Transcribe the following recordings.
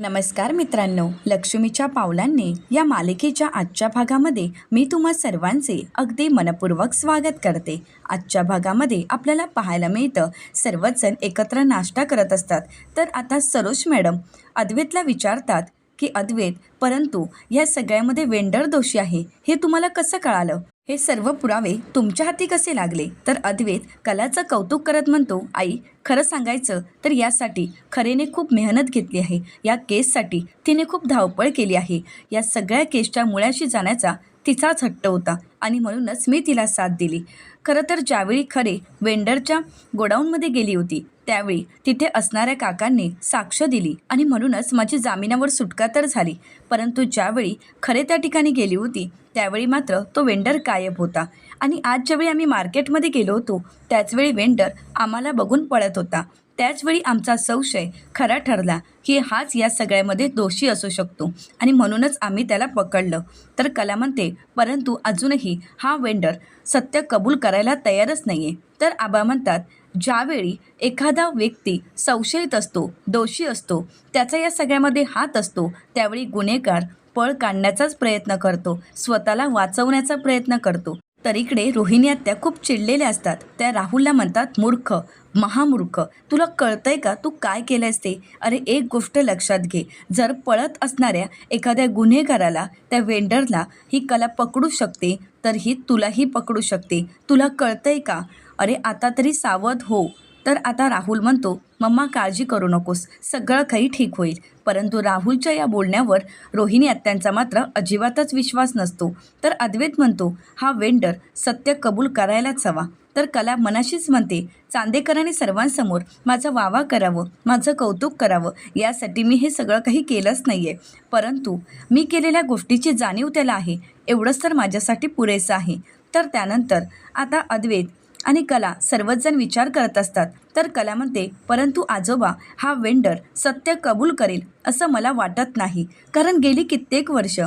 नमस्कार मित्रांनो लक्ष्मीच्या पावलांनी या मालिकेच्या आजच्या भागामध्ये मी तुम्हा सर्वांचे अगदी मनपूर्वक स्वागत करते. आजच्या भागामध्ये आपल्याला पाहायला मिळतं सर्वच जण एकत्र नाश्ता करत असतात. तर आता सरोज मॅडम अद्वैतला विचारतात की अद्वैत परंतु या सगळ्यामध्ये वेंडर दोषी आहे हे तुम्हाला कसं कळालं? हे सर्व पुरावे तुमच्या हाती कसे लागले? तर अद्वैत कलाचं कौतुक करत म्हणतो आई खरं सांगायचं तर यासाठी खरेने खूप मेहनत घेतली आहे. या केससाठी तिने खूप धावपळ केली आहे. या सगळ्या केसच्या मुळाशी जाण्याचा तिचाच हट्ट होता आणि म्हणूनच मी तिला साथ दिली. खरं तर ज्यावेळी खरे वेंडरच्या गोडाऊनमध्ये गेली होती त्यावेळी तिथे असणाऱ्या काकांनी साक्ष दिली आणि म्हणूनच माझी जामिनावर सुटका तर झाली परंतु ज्यावेळी खरे त्या ठिकाणी गेली होती त्यावेळी मात्र तो वेंडर गायब होता. आणि आज ज्यावेळी आम्ही मार्केटमध्ये गेलो होतो त्याचवेळी वेंडर आम्हाला बघून पळत होता. त्याचवेळी आमचा संशय खरा ठरला की हाच या सगळ्यामध्ये दोषी असू शकतो. आणि म्हणूनच आम्ही त्याला पकडलं. तर कला म्हणते परंतु अजूनही हा वेंडर सत्य कबूल करायला तयारच नाही आहे तर आबा म्हणतात ज्यावेळी एखादा व्यक्ती संशयित असतो दोषी असतो त्याचा या सगळ्यामध्ये हात असतो त्यावेळी गुन्हेगार पळ काढण्याचाच प्रयत्न करतो स्वतःला वाचवण्याचा प्रयत्न करतो. तर इकडे रोहिणी आत्या खूप चिडलेल्या असतात. त्या राहुलला म्हणतात मूर्ख महामूर्ख तुला कळतंय का? तू काय केलंयस ते? अरे एक गोष्ट लक्षात घे. जर पळत असणाऱ्या एखाद्या गुन्हेगाराला त्या वेंडरला ही कला पकडू शकते तर ही तुलाही पकडू शकते. तुला कळतंय का? अरे आता तरी सावध हो. तर आता राहुल म्हणतो मम्मा काळजी करू नकोस सगळं काही ठीक होईल. परंतु राहुलच्या या बोलण्यावर रोहिणी आत्यांचा मात्र अजिबातच विश्वास नसतो. तर अद्वैत म्हणतो हा वेंडर सत्य कबूल करायलाच हवा. तर कला मनाशीच म्हणते चांदेकरांनी सर्वांसमोर माझं वावा करावं माझं कौतुक करावं यासाठी मी हे सगळं काही केलंच नाही आहे परंतु मी केलेल्या गोष्टीची जाणीव त्याला आहे एवढंच तर माझ्यासाठी पुरेसं आहे. तर त्यानंतर आता अद्वैत आणि कला सर्वचजण विचार करत असतात. तर कलामध्ये परंतु आजोबा हा वेंडर सत्य कबूल करेल असं मला वाटत नाही. कारण गेली कित्येक वर्ष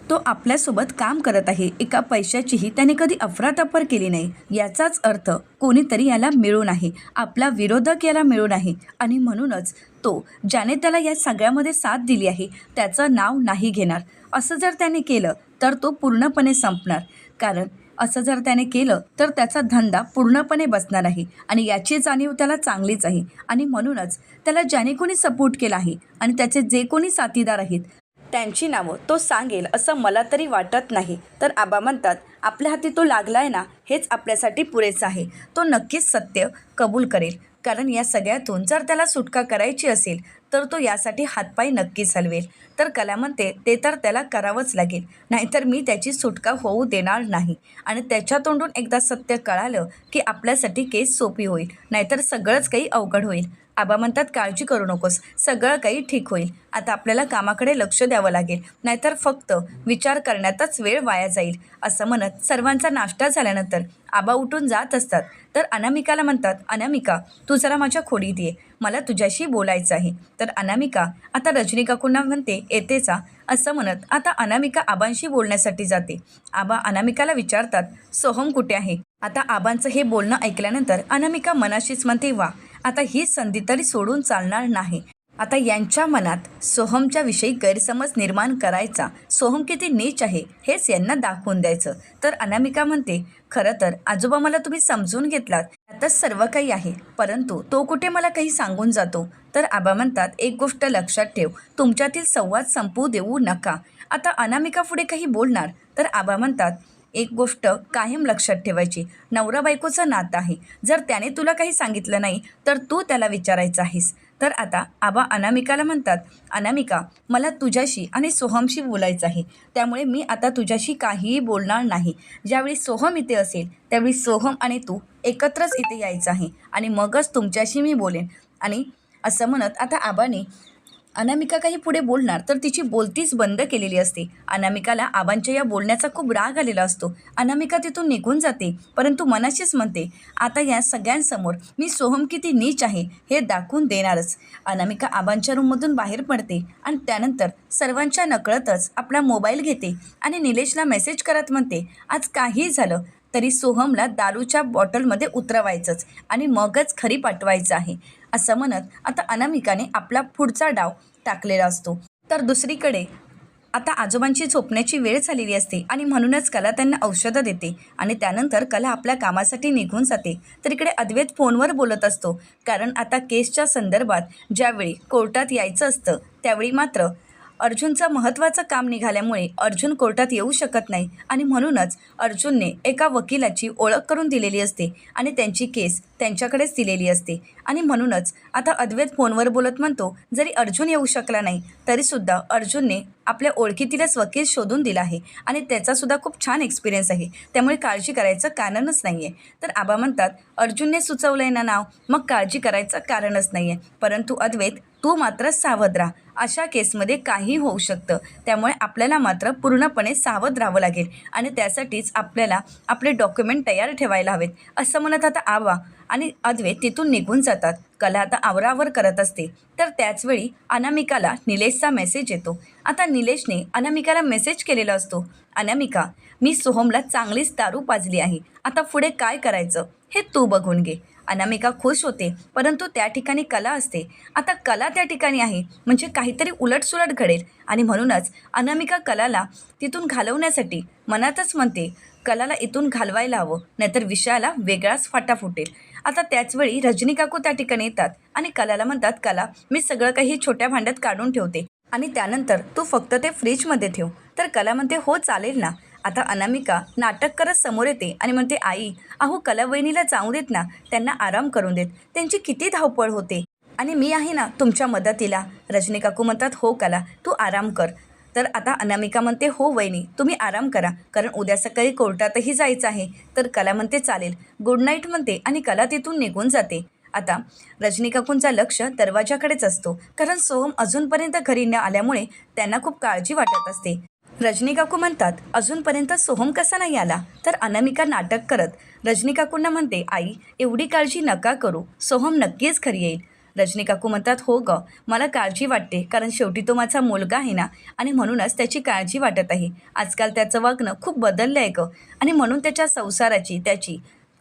तो आपल्यासोबत काम करत आहे. एका पैशाचीही त्याने कधी अफरातफर केली नाही. याचाच अर्थ कोणीतरी याला मिळून आहे आपला विरोधक याला मिळून आहे आणि म्हणूनच तो ज्याने त्याला या सगळ्यामध्ये साथ दिली आहे त्याचं नाव नाही घेणार. असं जर त्याने केलं तर तो पूर्णपणे संपणार. कारण असं जर त्याने केलं तर त्याचा धंदा पूर्णपणे बसणार आहे आणि याची जाणीव त्याला चांगलीच आहे. आणि म्हणूनच त्याला ज्याने कोणी सपोर्ट केला आहे आणि त्याचे जे कोणी साथीदार आहेत त्यांची नावं तो सांगेल असं मला तरी वाटत नाही. तर आबा म्हणतात आपल्या हाती तो लागला आहे ना हेच आपल्यासाठी पुरेसं आहे. तो नक्कीच सत्य कबूल करेल. कारण या सगळ्यातून जर त्याला सुटका करायची असेल तर तो यासाठी हातपाय नक्कीच हलवेल तर कला म्हणते ते तर त्याला करावंच लागेल. नाहीतर मी त्याची सुटका होऊ देणार नाही. आणि त्याच्या तोंडून एकदा सत्य कळालं की आपल्यासाठी केस सोपी होईल. नाहीतर सगळंच काही अवघड होईल. आबा म्हणतात काळजी करू नकोस. सगळं काही ठीक होईल. आता आपल्याला कामाकडे लक्ष द्यावं लागेल. नाहीतर फक्त विचार करण्यातच वेळ वाया जाईल. असं म्हणत सर्वांचा नाश्ता झाल्यानंतर आबा उठून जात असतात. तर अनामिकाला म्हणतात अनामिका तू जरा माझ्या खोलीत ये. मला तुझ्याशी बोलायचं आहे. तर अनामिका आता रजनी काकूंना म्हणते येतेचा असं म्हणत आता अनामिका आबांशी बोलण्यासाठी जाते. आबा अनामिकाला विचारतात सोहम कुठे आहे? आता आबांचं हे बोलणं ऐकल्यानंतर अनामिका मनाशीच म्हणते वा आता ही संधी तरी सोडून चालणार नाही. आता यांच्या मनात सोहमच्या विषयी गैरसमज निर्माण करायचा सोहम किती नीच आहे हेच यांना दाखवून द्यायचं. तर अनामिका म्हणते खरं तर आजोबा मला तुम्ही समजून घेतलात आताच सर्व काही आहे. परंतु तो कुठे मला काही सांगून जातो तर आबा म्हणतात एक गोष्ट लक्षात ठेव तुमच्यातील संवाद संपवू देऊ नका. आता अनामिका पुढे काही बोलणार तर आबा म्हणतात एक गोष्ट कायम लक्षात ठेवायची. नवरा बायकोचं नातं आहे. जर त्याने तुला काही सांगितलं नाही तर तू त्याला विचारायचं आहेस. तर आता आबा अनामिकाला म्हणतात अनामिका मला तुझ्याशी आणि सोहमशी बोलायचं आहे. त्यामुळे मी आता तुझ्याशी काहीही बोलणार नाही. ज्यावेळी सोहम इथे असेल त्यावेळी सोहम आणि तू एकत्रच इथे यायचं आहे आणि मगच तुमच्याशी मी बोलेन. आणि असं म्हणत आता आबाने अनामिका काही पुढे बोलणार तर तिची बोलतीच बंद केलेली असते. अनामिकाला आबांच्या या बोलण्याचा खूप राग आलेला असतो. अनामिका तिथून निघून जाते परंतु मनाशीच म्हणते आता या सगळ्यांसमोर मी सोहम किती नीच आहे हे दाखवून देणारच. अनामिका आबांच्या रूममधून बाहेर पडते आणि त्यानंतर सर्वांच्या नकळतच आपला मोबाईल घेते आणि निलेशला मेसेज करत म्हणते आज काही झालं तरी सोहमला दारूच्या बॉटलमध्ये उतरवायचंच आणि मगच खरी पाठवायचं आहे. असं म्हणत आता अनामिकाने आपला पुढचा डाव टाकलेला असतो. तर दुसरीकडे आता आजोबांची झोपण्याची वेळ झालेली असते आणि म्हणूनच कला त्यांना औषधं देते आणि त्यानंतर कला आपल्या कामासाठी निघून जाते. तर इकडे अद्वैत फोनवर बोलत असतो. कारण आता केसच्या संदर्भात ज्यावेळी कोर्टात यायचं असतं त्यावेळी मात्र अर्जुनचं महत्त्वाचं काम निघाल्यामुळे अर्जुन कोर्टात येऊ शकत नाही आणि म्हणूनच अर्जुनने एका वकिलाची ओळख करून दिलेली असते आणि त्यांची केस त्यांच्याकडेच दिलेली असते. आणि म्हणूनच आता अद्वैत फोनवर बोलत म्हणतो जरी अर्जुन येऊ शकला नाही तरीसुद्धा अर्जुनने आपल्या ओळखीतीलच वकील शोधून दिला आहे. आणि त्याचासुद्धा खूप छान एक्सपिरियन्स आहे. त्यामुळे काळजी करायचं कारणच नाही आहे तर आबा म्हणतात अर्जुनने सुचवलं आहे ना नाव? मग काळजी करायचं कारणच नाही आहे परंतु अद्वैत तू मात्र सावध राहा. अशा केसमध्ये काही होऊ शकतं. त्यामुळे आपल्याला मात्र पूर्णपणे सावध राहावं लागेल. आणि त्यासाठीच आपल्याला आपले डॉक्युमेंट तयार ठेवायला हवेत. असं म्हणत आता आवा आणि अद्वैत तिथून निघून जातात. कला आता आवरावर करत असते. तर त्याचवेळी अनामिकाला निलेशचा मेसेज येतो. आता निलेशने अनामिकाला मेसेज केलेला असतो. अनामिका मी सोहमला चांगलीच दारू पाजली आहे. आता पुढे काय करायचं? हे तू बघून घे. अनामिका खुश होते परंतु त्या ठिकाणी कला असते. आता कला त्या ठिकाणी आहे म्हणजे काहीतरी उलटसुलट घडेल. आणि म्हणूनच अनामिका कलाला तिथून घालवण्यासाठी मनातच म्हणते कलाला इथून घालवायला हवं नाहीतर विषयाला वेगळाच फाटा फुटेल. आता त्याचवेळी रजनी काकू त्या ठिकाणी येतात आणि कलाला म्हणतात कला मी सगळं काही छोट्या भांड्यात काढून ठेवते आणि त्यानंतर तू फक्त ते फ्रीजमध्ये ठेव. तर कला म्हणते हो चालेल ना. आता अनामिका नाटक करत समोर येते आणि म्हणते आई अहो कला वहिनीला जाऊ देत ना. त्यांना आराम करून देत. त्यांची किती धावपळ होते. आणि मी आहे ना तुमच्या मदतीला. रजनी काकू म्हणतात हो कला तू आराम कर. तर आता अनामिका म्हणते हो वहिनी तुम्ही आराम करा कारण उद्या सकाळी कोर्टातही जायचं आहे. तर कला म्हणते चालेल. गुड नाईट म्हणते आणि कला तिथून निघून जाते. आता रजनी काकूंचा लक्ष दरवाजाकडेच असतो कारण सोहम अजूनपर्यंत घरी न आल्यामुळे त्यांना खूप काळजी वाटत असते. रजनी काकू म्हणतात अजूनपर्यंत सोहम कसा नाही आला? तर अनामिका नाटक करत रजनी काकूंना म्हणते आई एवढी काळजी नका करू सोहम नक्कीच घरी येईल. रजनी काकू म्हणतात हो ग मला काळजी वाटते कारण शेवटी तो माझा मुलगा आहे ना आणि म्हणूनच त्याची काळजी वाटत आहे. आजकाल त्याचं वागणं खूप बदललं आहे ग आणि म्हणून त्याच्या संसाराची त्याची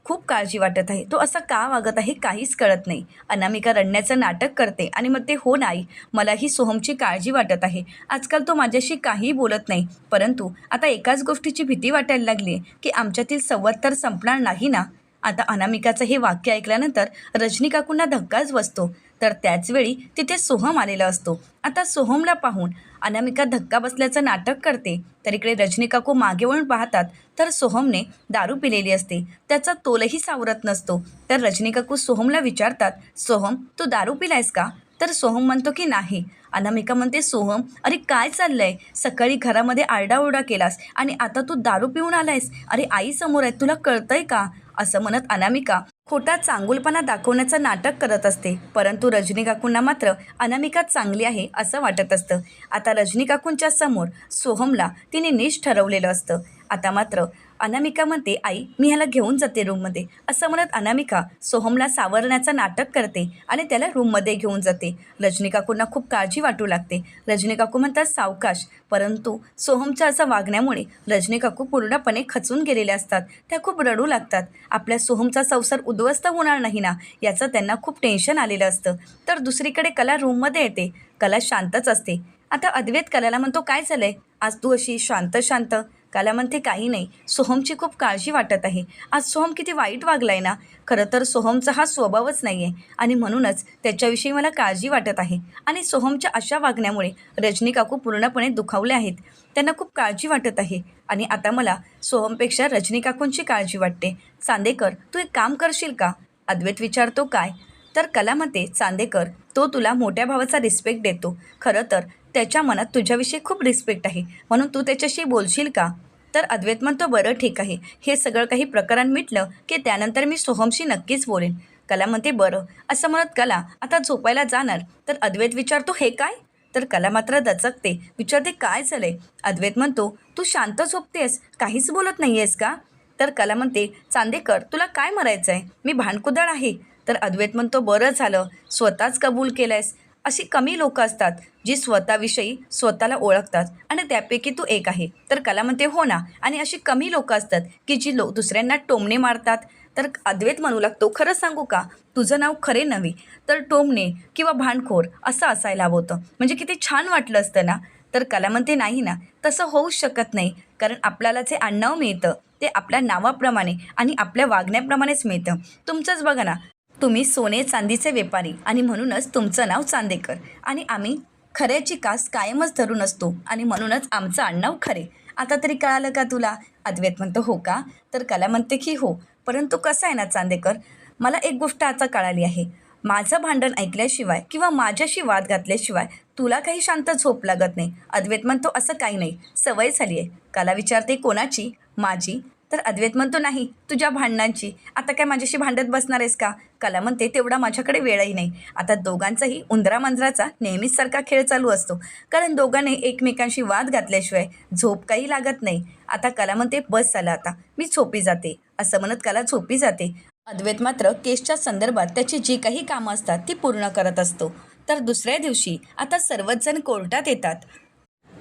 खूप काळजी वाटत आहे. तो असा का वागत आहे काहीच कळत नाही. अनामिका रडण्याचं नाटक करते आणि मग ते हो नाही मलाही सोहमची काळजी वाटत आहे. आजकाल तो माझ्याशी काही बोलत नाही. परंतु आता एकाच गोष्टीची भीती वाटायला लागली की आमच्यातील संवाद तर संपणार नाही ना आता अनामिकाचं हे वाक्य ऐकल्यानंतर रजनी काकूंना धक्काच बसतो. तर त्याचवेळी तिथे सोहम आलेला असतो. आता सोहमला पाहून अनामिका धक्का बसल्याचं नाटक करते. तर इकडे रजनी काकू मागे वळून पाहतात तर सोहमने दारू पिलेली असते. त्याचा तोलही सावरत नसतो. तर रजनी काकू सोहमला विचारतात सोहम तू दारू पिलायस का? तर सोहम म्हणतो की नाही. अनामिका म्हणते सोहम अरे काय चाललंय? सकाळी घरामध्ये आरडाओरडा केलास आणि आता तू दारू पिऊन आलायस. अरे आई समोर आहे तुला कळतंय का? असं म्हणत अनामिका खोटा चांगुलपणा दाखवण्याचं नाटक करत असते. परंतु रजनी काकूंना मात्र अनामिका चांगली आहे असं वाटत असतं. आता रजनी काकूंच्या समोर सोहमला तिने निश ठरवलेलं असतं. आता मात्र अनामिका म्हणते आई मी ह्याला घेऊन जाते रूममध्ये असं म्हणत अनामिका सोहमला सावरण्याचं नाटक करते आणि त्याला रूममध्ये घेऊन जाते. रजनी काकूंना खूप काळजी वाटू लागते. रजनी काकू म्हणतात सावकाश. परंतु सोहमच्या असं वागण्यामुळे रजनी काकू पूर्णपणे खचून गेलेल्या असतात. त्या खूप रडू लागतात. आपल्या सोहमचा संसार उद्ध्वस्त होणार नाही ना याचं त्यांना खूप टेन्शन आलेलं असतं. तर दुसरीकडे कला रूममध्ये येते. कला शांतच असते. आता अद्वैत कलाला म्हणतो काय झालंय? आज तू अशी शांत शांत काला म्हणते काही नाही सोहमची खूप काळजी वाटत आहे. आज सोहम किती वाईट वागलाय ना? खरं तर सोहमचा हा स्वभावच नाही आहे आणि म्हणूनच त्याच्याविषयी मला काळजी वाटत आहे. आणि सोहमच्या अशा वागण्यामुळे रजनी काकू पूर्णपणे दुखावले आहेत. त्यांना खूप काळजी वाटत आहे. आणि आता मला सोहमपेक्षा रजनी काकूंची काळजी वाटते. चांदेकर तू एक काम करशील का? अद्वैत विचारतो काय? तर कलामते चांदेकर तो तुला मोठ्या भावाचा रिस्पेक्ट देतो. खरं तर त्याच्या मनात तुझ्याविषयी खूप रिस्पेक्ट आहे. म्हणून तू त्याच्याशी बोलशील का? तर अद्वैत म्हणतो बरं ठीक आहे. हे सगळं काही प्रकरण मिटलं की त्यानंतर मी सोहमशी नक्कीच बोलेन. कला म्हणते बरं. असं म्हणत कला आता झोपायला जाणार. तर अद्वैत विचारतो हे काय? तर कला मात्र दचकते. विचारते काय झालंय? अद्वैत म्हणतो तू शांत झोपतेस. काहीच बोलत नाही आहेस का? तर कला म्हणते चांदेकर तुला काय मरायचं आहे मी भांडकुदळ आहे. तर अद्वैत म्हणतो बरं झालं. स्वतःच कबूल केलंयस. अशी कमी लोकं असतात जी स्वतःविषयी स्वतःला ओळखतात आणि त्यापैकी तू एक आहे. तर कला म्हणते हो ना. आणि अशी कमी लोकं असतात की जी लो दुसऱ्यांना टोमणे मारतात. तर अद्वैत म्हणू लागतो खरं सांगू का? तुझं नाव खरे नव्हे. तर टोमणे किंवा भांडखोर असं असायला हवं होतं. म्हणजे किती छान वाटलं असतं ना? तर कला म्हणते नाही ना. तसं होऊच शकत नाही. कारण आपल्याला जे आडनाव मिळतं ते आपल्या नावाप्रमाणे आणि आपल्या वागण्याप्रमाणेच मिळतं. तुमचंच बघा ना. तुम्ही सोने चांदीचे व्यापारी आणि म्हणूनच तुमचं नाव चांदेकर. आणि आम्ही खऱ्याची कास कायमच धरून असतो आणि म्हणूनच आमचं आडनाव खरे. आता तरी कळालं का तुला? अद्वैत म्हणतो हो का? तर कला म्हणते की हो. परंतु कसं आहे ना चांदेकर? मला एक गोष्ट आता कळाली आहे. माझं भांडण ऐकल्याशिवाय किंवा माझ्याशी वाद घातल्याशिवाय तुला काही शांत झोप लागत नाही. अद्वैत म्हणतो असं काही नाही. सवय झाली आहे. कला विचारते कोणाची? माझी. तर अद्वैत म्हणतो नाही तुझ्या भांडणांची. आता काय माझ्याशी भांडत बसणार आहेस का? कला म्हणते तेवढा माझ्याकडे वेळही नाही. आता दोघांचाही उंदरा मंजराचा नेहमीच सारखा खेळ चालू असतो. कारण दोघांनी एकमेकांशी वाद घातल्याशिवाय झोप काही लागत नाही. आता कला म्हणते बस झालं आता मी झोपी जाते. असं म्हणत कला झोपी जाते. अद्वैत मात्र केसच्या संदर्भात त्याची जी काही कामं असतात ती पूर्ण करत असतो. तर दुसऱ्या दिवशी आता सर्वच जण कोर्टात येतात.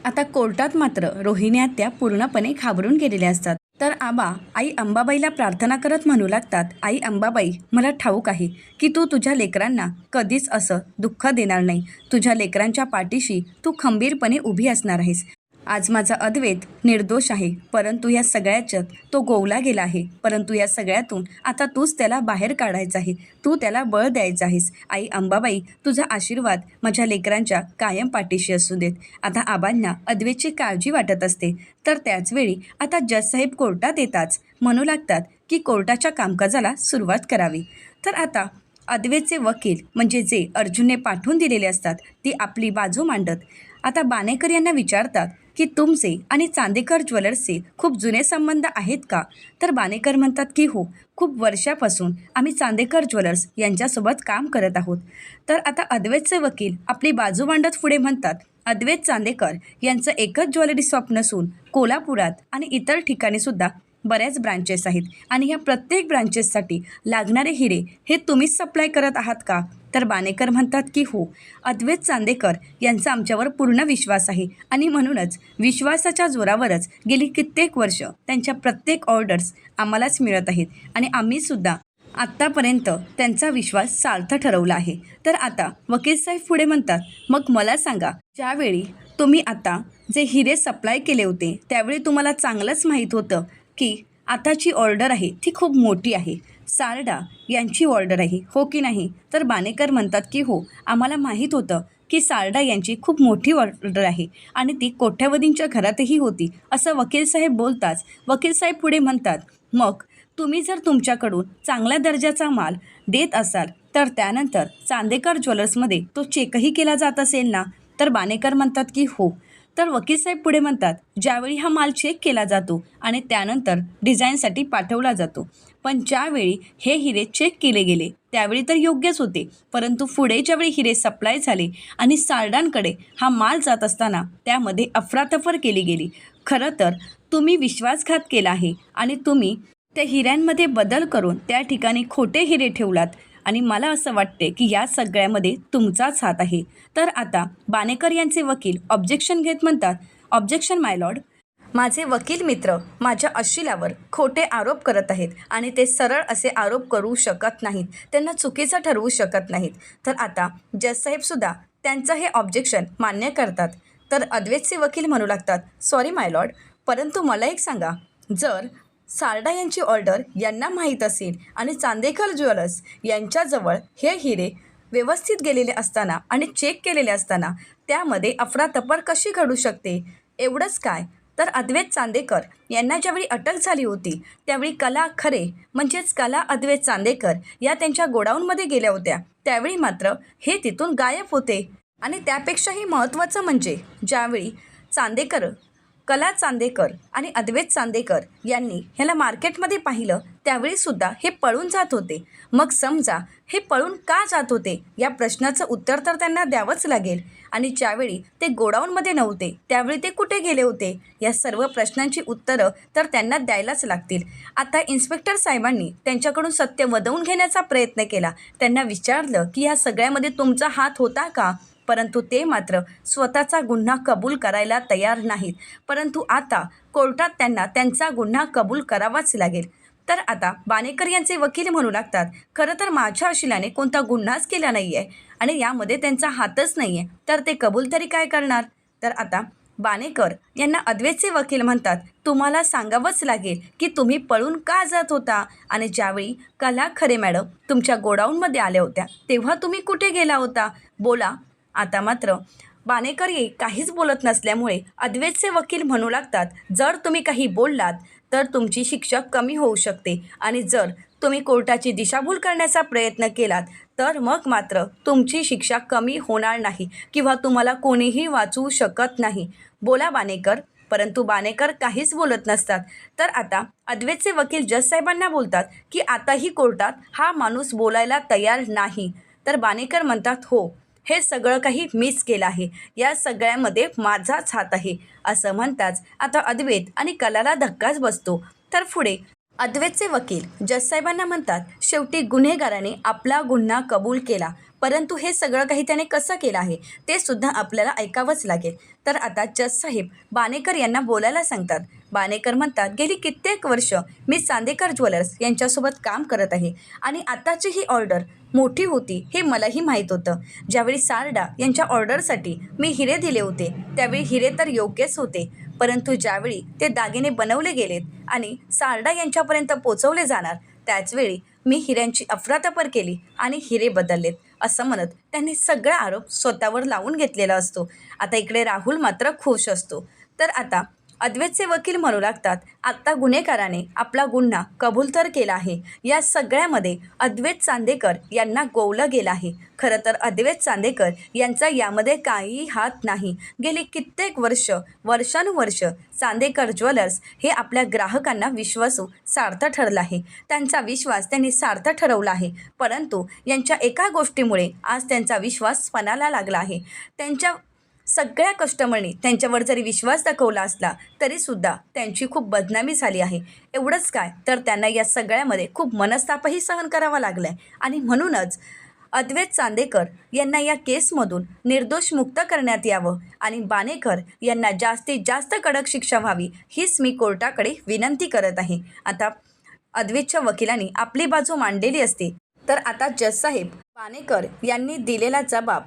आता कोर्टात मात्र रोहिणी आत्या पूर्णपणे घाबरून गेलेल्या असतात. तर आबा आई अंबाबाईला प्रार्थना करत म्हणू लागतात आई अंबाबाई मला ठाऊक आहे की तू तुझ्या लेकरांना कधीच असं दुःख देणार नाही. तुझ्या लेकरांच्या पाठीशी तू खंबीरपणे उभी असणार आहेस. आज माझा अद्वैत निर्दोष आहे. परंतु या सगळ्याच्यात तो गोवला गेला आहे. परंतु या सगळ्यातून आता तूच त्याला बाहेर काढायचं आहे. तू त्याला बळ द्यायचं आहेस. आई अंबाबाई तुझा आशीर्वाद माझ्या लेकरांच्या कायम पाठीशी असू देत. आता आबांना अद्वैतची काळजी वाटत असते. तर त्याचवेळी आता जजसाहेब कोर्टात येताच म्हणू लागतात की कोर्टाच्या कामकाजाला सुरुवात करावी. तर आता अद्वेचे वकील म्हणजे जे अर्जुनने पाठवून दिलेले असतात ती आपली बाजू मांडत. आता बाणेकर यांना विचारतात की तुमचे आणि चांदेकर ज्वेलर्सचे खूप जुने संबंध आहेत का? तर बाणेकर म्हणतात की हो खूप वर्षापासून आम्ही चांदेकर ज्वेलर्स यांच्यासोबत काम करत आहोत. तर आता अद्वैतचे वकील आपली बाजू मांडत पुढे म्हणतात अद्वैत चांदेकर यांचं एकच ज्वेलरी शॉप नसून कोल्हापुरात आणि इतर ठिकाणी सुद्धा बऱ्याच ब्रांचेस आहेत. आणि ह्या प्रत्येक ब्रांचेससाठी लागणारे हिरे हे तुम्हीच सप्लाय करत आहात का? तर बाणेकर म्हणतात की हो. अद्वैत चांदेकर यांचा आमच्यावर पूर्ण विश्वास आहे. आणि म्हणूनच विश्वासाच्या जोरावरच गेली कित्येक वर्ष त्यांच्या प्रत्येक ऑर्डर्स आम्हालाच मिळत आहेत. आणि आम्हीसुद्धा आत्तापर्यंत त्यांचा विश्वास सार्थ ठरवला आहे. तर आता वकील साहेब पुढे म्हणतात मग मला सांगा ज्यावेळी तुम्ही आता जे हिरे सप्लाय केले होते त्यावेळी तुम्हाला चांगलंच माहीत होतं की आताची ऑर्डर आहे ती खूप मोठी आहे. सारडा यांची ऑर्डर आहे हो की नाही? तर बाणेकर म्हणतात की हो. आम्हाला माहीत होतं की सारडा यांची खूप मोठी ऑर्डर आहे आणि ती कोठ्यावधींच्या घरातही होती. असं वकील साहेब बोलताच वकीलसाहेब पुढे म्हणतात मग तुम्ही जर तुमच्याकडून चांगल्या दर्जाचा माल देत असाल तर त्यानंतर चांदेकर ज्वेलर्समध्ये तो चेकही केला जात असेल ना? तर बाणेकर म्हणतात की हो. तर वकील साहेब पुढे म्हणतात ज्यावेळी हा माल चेक केला जातो आणि त्यानंतर डिझाईनसाठी पाठवला जातो पण ज्यावेळी हे हिरे चेक केले गेले त्यावेळी तर योग्यच होते. परंतु पुढेच्या वेळी हिरे सप्लाय झाले आणि सारडांकडे हा माल जात असताना त्यामध्ये अफरातफर केली गेली. खरं तर तुम्ही विश्वासघात केला आहे आणि तुम्ही त्या हिऱ्यांमध्ये बदल करून त्या ठिकाणी खोटे हिरे ठेवलात आणि मला असं वाटते की या सगळ्यामध्ये तुमचाच हात आहे. तर आता बानेकर यांचे वकील ऑब्जेक्शन घेत म्हणतात ऑब्जेक्शन माय लॉर्ड माझे वकील मित्र माझ्या अशिलावर खोटे आरोप करत आहेत आणि ते सरळ असे आरोप करू शकत नाहीत. त्यांना चुकीचं ठरवू शकत नाहीत. तर आता जजसाहेबसुद्धा त्यांचं हे ऑब्जेक्शन मान्य करतात. तर अद्वैतचे वकील म्हणू लागतात सॉरी माय लॉर्ड परंतु मला एक सांगा. जर सारडा यांची ऑर्डर यांना माहीत असेल आणि चांदेकर ज्वेलर्स यांच्याजवळ हे हिरे व्यवस्थित गेलेले असताना आणि चेक केलेले असताना त्यामध्ये अफरातफर कशी घडू शकते? एवढंच काय? तर अद्वैत चांदेकर यांना ज्यावेळी अटक झाली होती त्यावेळी कला खरे म्हणजेच कला अद्वैत चांदेकर या त्यांच्या गोडाऊनमध्ये गेल्या होत्या. त्यावेळी मात्र हे तिथून गायब होते. आणि त्यापेक्षाही महत्त्वाचं म्हणजे ज्यावेळी चांदेकर कला चांदेकर आणि अद्वैत चांदेकर यांनी ह्याला मार्केटमध्ये पाहिलं त्यावेळीसुद्धा हे पळून जात होते. मग समजा हे पळून का जात होते? या प्रश्नाचं उत्तर तर त्यांना द्यावंच लागेल. आणि ज्यावेळी ते गोडाऊनमध्ये नव्हते त्यावेळी ते कुठे गेले होते? या सर्व प्रश्नांची उत्तरं तर त्यांना द्यायलाच लागतील. आता इन्स्पेक्टर साहेबांनी त्यांच्याकडून सत्य वदवून घेण्याचा प्रयत्न केला. त्यांना विचारलं की ह्या सगळ्यामध्ये तुमचा हात होता का? परंतु ते मात्र स्वतःचा गुन्हा कबूल करायला तयार नाहीत. परंतु आता कोर्टात त्यांना त्यांचा गुन्हा कबूल करावाच लागेल. तर आता बाणेकर यांचे वकील म्हणू लागतात खरं तर माझ्या अशिलाने कोणता गुन्हाच केला नाही आहे आणि यामध्ये त्यांचा हातच नाही आहे तर ते कबूल तरी काय करणार? तर आता बाणेकर यांना अद्वैतचे वकील म्हणतात तुम्हाला सांगावंच लागेल की तुम्ही पळून का जात होता आणि ज्यावेळी कला खरे मॅडम तुमच्या गोडाऊनमध्ये आल्या होत्या तेव्हा तुम्ही कुठे गेला होता? बोला आता मात्र बाणेकर काहीच बोलत नसल्यामुळे अद्वैतचे वकील म्हणू लागतात जर तुम्ही काही बोललात तर तुमची शिक्षा कमी होऊ शकते आणि जर तुम्ही कोर्टाची दिशाभूल करण्याचा प्रयत्न केलात तर मग मात्र तुमची शिक्षा कमी होणार नाही किंवा तुम्हाला कोणीही वाचवू शकत नाही. बोला बाणेकर. परंतु बाणेकर काहीच बोलत नसतात. तर आता अद्वैतचे वकील जजसाहेबांना बोलतात की आताही कोर्टात हा माणूस बोलायला तयार नाही. तर बाणेकर म्हणतात हो हे सगळं काही मिस केलं आहे. या सगळ्यामध्ये माझाच हात आहे असं म्हणताच आता अद्वैत आणि कलाला धक्काच बसतो. तर पुढे अद्वैतचे वकील जससाहेबांना म्हणतात शेवटी गुन्हेगाराने आपला गुन्हा कबूल केला. परंतु हे सगळं काही त्याने कसं केलं आहे ते सुद्धा आपल्याला ऐकावंच लागेल. तर आता जजसाहेब बाणेकर यांना बोलायला सांगतात. बाणेकर म्हणतात गेली कित्येक वर्ष मी चांदेकर ज्वेलर्स यांच्यासोबत काम करत आहे आणि आताची ही ऑर्डर मोठी होती हे मलाही माहीत होतं. ज्यावेळी सारडा यांच्या ऑर्डरसाठी मी हिरे दिले होते त्यावेळी हिरे तर योग्यच होते. परंतु ज्यावेळी ते दागिने बनवले गेलेत आणि सारडा यांच्यापर्यंत पोचवले जाणार त्याचवेळी मी हिऱ्यांची अफरातफर केली आणि हिरे बदललेत असं म्हणत त्यांनी सगळा आरोप स्वतःवर लावून घेतलेला असतो. आता इकडे राहुल मात्र खुश असतो. तर आता अद्वैतचे वकील म्हणू लागतात आत्ता गुन्हेगाराने आपला गुन्हा कबूल तर केला आहे. या सगळ्यामध्ये अद्वैत चांदेकर यांना गोवलं गेलं आहे. खरं तर अद्वैत चांदेकर यांचा यामध्ये काहीही हात नाही. गेली कित्येक वर्ष वर्षानुवर्ष चांदेकर ज्वेलर्स हे आपल्या ग्राहकांना विश्वासू सार्थ ठरलं आहे. त्यांचा विश्वास त्यांनी सार्थ ठरवला आहे. परंतु यांच्या एका गोष्टीमुळे आज त्यांचा विश्वास पणाला लागला आहे. त्यांच्या सगळ्या कस्टमरनी त्यांच्यावर जरी विश्वास दाखवला असला तरीसुद्धा त्यांची खूप बदनामी झाली आहे. एवढंच काय तर त्यांना या सगळ्यामध्ये खूप मनस्तापही सहन करावा लागला आहे आणि म्हणूनच अद्वैत चांदेकर यांना या केसमधून निर्दोष मुक्त करण्यात यावं आणि बानेकर यांना जास्तीत जास्त कडक शिक्षा व्हावी हीच मी कोर्टाकडे विनंती करत आहे. आता अद्वैतच्या वकिलांनी आपली बाजू मांडलेली असते तर आता जजसाहेब बानेकर यांनी दिलेला जबाब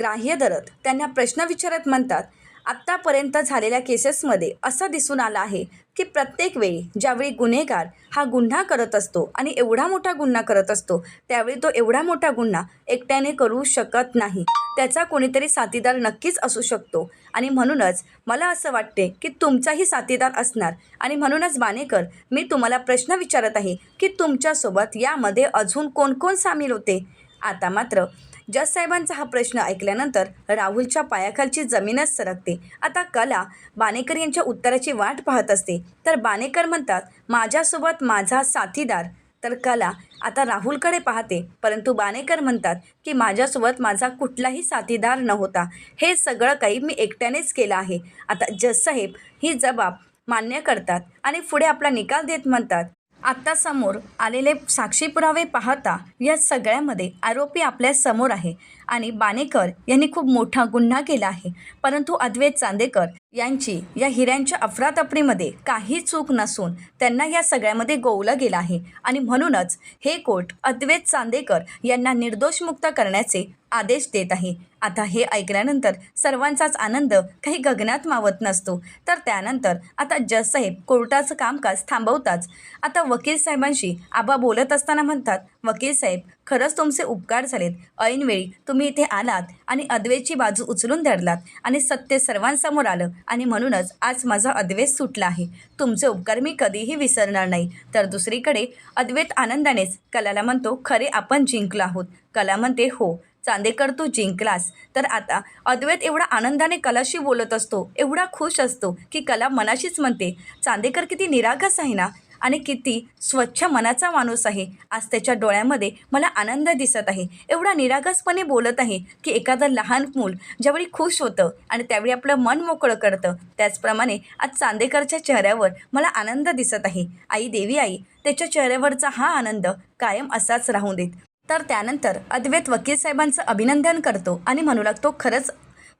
ग्राह्य धरत त्यांना प्रश्न विचारत म्हणतात आत्तापर्यंत झालेल्या केसेसमध्ये असं दिसून आलं आहे की प्रत्येक वेळी ज्यावेळी गुन्हेगार हा गुन्हा करत असतो आणि एवढा मोठा गुन्हा करत असतो त्यावेळी तो एवढा मोठा गुन्हा एकट्याने करू शकत नाही. त्याचा कोणीतरी साथीदार नक्कीच असू शकतो. आणि म्हणूनच मला असं वाटते की तुमचाही साथीदार असणार. आणि म्हणूनच बाणेकर मी तुम्हाला प्रश्न विचारत आहे की तुमच्यासोबत यामध्ये अजून कोण कोण सामील होते? आता मात्र जज साहेबांचा हा प्रश्न ऐकल्यानंतर राहुलच्या पायाखालची जमीनच सरकते. आता कला बाणेकर यांच्या उत्तराची वाट पाहत असते. तर बाणेकर म्हणतात माझ्यासोबत माझा साथीदार. तर कला आता राहुलकडे पाहते. परंतु बाणेकर म्हणतात की माझ्यासोबत माझा कुठलाही साथीदार नव्हता. हे सगळं काही मी एकट्यानेच केलं आहे. आता जजसाहेब ही जबाब मान्य करतात आणि पुढे आपला निकाल देत म्हणतात. आत्ता समोर आलेले साक्षी पुरावे पाहता या सगळ्यामध्ये आरोपी आपल्यासमोर आहे. आणि बाणेकर यांनी खूप मोठा गुन्हा केला आहे. परंतु अद्वैत चांदेकर यांची या हिऱ्यांच्या अफरातफरीमध्ये काही चूक नसून त्यांना या सगळ्यामध्ये गोवलं गेलं आहे. आणि म्हणूनच हे कोर्ट अद्वैत चांदेकर यांना निर्दोष मुक्त करण्याचे आदेश देत आहे. आता हे ऐकल्यानंतर सर्वांचाच आनंद काही गगनात मावत नसतो. तर त्यानंतर आता जजसाहेब कोर्टाचं कामकाज थांबवताच आता वकील साहेबांशी आबा बोलत असताना म्हणतात वकील साहेब खरंच तुमचे उपकार झालेत. ऐनवेळी तुम्ही इथे आलात आणि अद्वैतची बाजू उचलून धरलात आणि सत्य सर्वांसमोर आलं आणि म्हणूनच आज माझा अद्वैत सुटला आहे. तुमचे उपकार मी कधीही विसरणार नाही. तर दुसरीकडे अद्वैत आनंदानेच कलाला म्हणतो खरे आपण जिंकलो आहोत. कला म्हणते हो चांदेकर तू जिंकलास. तर आता अद्वैत एवढा आनंदाने कलाशी बोलत असतो एवढा खुश असतो की कला मनाशीच म्हणते चांदेकर किती निरागस आहे ना आणि किती स्वच्छ मनाचा माणूस आहे. आज त्याच्या डोळ्यामध्ये मला आनंद दिसत आहे. एवढा निरागसपणे बोलत आहे की एखादं लहान मूल ज्यावेळी खुश होतं आणि त्यावेळी आपलं मन मोकळं करतं त्याचप्रमाणे आज चांदेकरच्या चेहऱ्यावर मला आनंद दिसत आहे. आई देवी आई त्याच्या चेहऱ्यावरचा हा आनंद कायम असाच राहू देत. तर त्यानंतर अद्वैत वकील साहेबांचं अभिनंदन करतो आणि म्हणू लागतो खरंच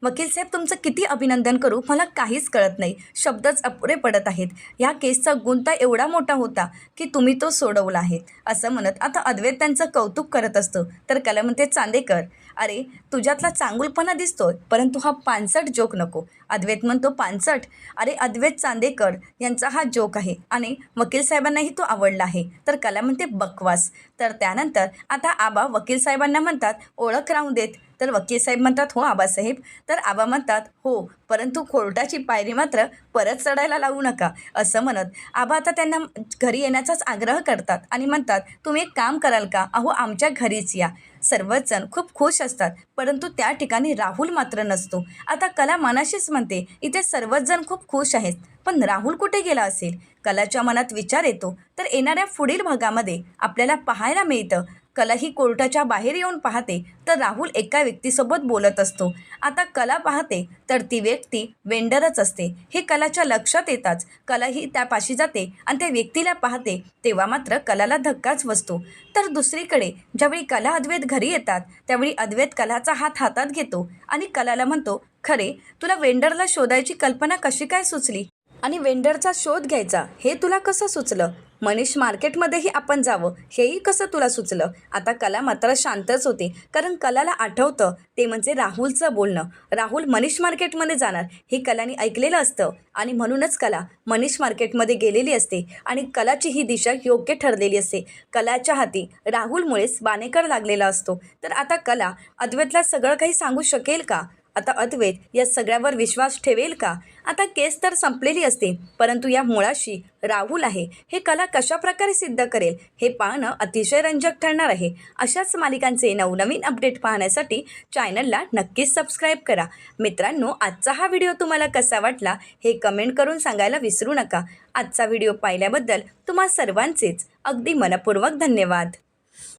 वकील साहेब तुमचं किती अभिनंदन करू? मला काहीच कळत नाही. शब्दच अपुरे पडत आहेत. ह्या केसचा गुंता एवढा मोठा होता की तुम्ही तो सोडवला आहे असं म्हणत आता अद्वैत त्यांचं कौतुक करत असतो. तर कला म्हणते चांदेकर अरे तुझ्यातला चांगुलपणा दिसतोय परंतु हा पानसट जोक नको. अद्वैत म्हणतो पानसट? अरे अद्वैत चांदेकर यांचा हा जोक आहे आणि वकील साहेबांनाही तो आवडला आहे. तर कला म्हणते बकवास. तर त्यानंतर आता आबा वकील साहेबांना म्हणतात ओळख राहून देत तर वकील साहेब म्हणतात हो आबासाहेब. तर आबा म्हणतात हो परंतु कोर्टाची पायरी मात्र परत चढायला लावू नका असं म्हणत. आबा आता त्यांना घरी येण्याचाच आग्रह करतात आणि म्हणतात तुम्ही एक काम कराल का? अहो आमच्या घरीच या. सर्वच जण खूप खुश असतात परंतु त्या ठिकाणी राहुल मात्र नसतो. आता कला मनाशीच म्हणते इथे सर्वच जण खूप खुश आहेत. पण राहुल कुठे गेला असेल? कलाच्या मनात विचार येतो तर येणाऱ्या पुढील भागामध्ये आपल्याला पाहायला मिळतं. कला ही कोर्टाच्या बाहेर येऊन पाहते तर राहुल एका व्यक्तीसोबत बोलत असतो. आता कला पाहते तर ती व्यक्ती वेंडरच असते. हे कलाच्या लक्षात येताच कला ही त्यापाशी जाते आणि त्या व्यक्तीला पाहते तेव्हा मात्र कलाला धक्काच बसतो. तर दुसरीकडे ज्यावेळी कला अद्वैत घरी येतात त्यावेळी अद्वैत कलाचा हात हातात घेतो आणि कलाला म्हणतो खरे तुला वेंडरला शोधायची कल्पना कशी काय सुचली? आणि वेंडरचा शोध घ्यायचा हे तुला कसं सुचलं? मनीष मार्केटमध्येही आपण जावं. हेही कसं तुला सुचलं? आता कला मात्र शांतच होती. कारण कलाला आठवतं. ते म्हणजे राहुलचं बोलणं. राहुल मनीष मार्केटमध्ये जाणार. हे कलाने ऐकलेलं असतं. आणि म्हणूनच कला मनीष मार्केटमध्ये गेलेली असते. आणि कलाची ही दिशा योग्य ठरलेली असते. कलाच्या हाती राहुलमुळेच बाणेकर लागलेला असतो. तर आता कला अद्वैतला सगळं काही सांगू शकेल का? आता अद्वैत या सगळ्यावर विश्वास ठेवेल का? आता केस तर संपलेली असते परंतु या मुळाशी राहुल आहे हे कला कशा प्रकारे सिद्ध करेल हे पाहणं अतिशय रंजक ठरणार आहे. अशाच मालिकांचे नवनवीन अपडेट पाहण्यासाठी चॅनलला नक्कीच सबस्क्राईब करा. मित्रांनो आजचा हा व्हिडिओ तुम्हाला कसा वाटला हे कमेंट करून सांगायला विसरू नका. आजचा व्हिडिओ पाहिल्याबद्दल तुम्हा सर्वांचेच अगदी मनपूर्वक धन्यवाद.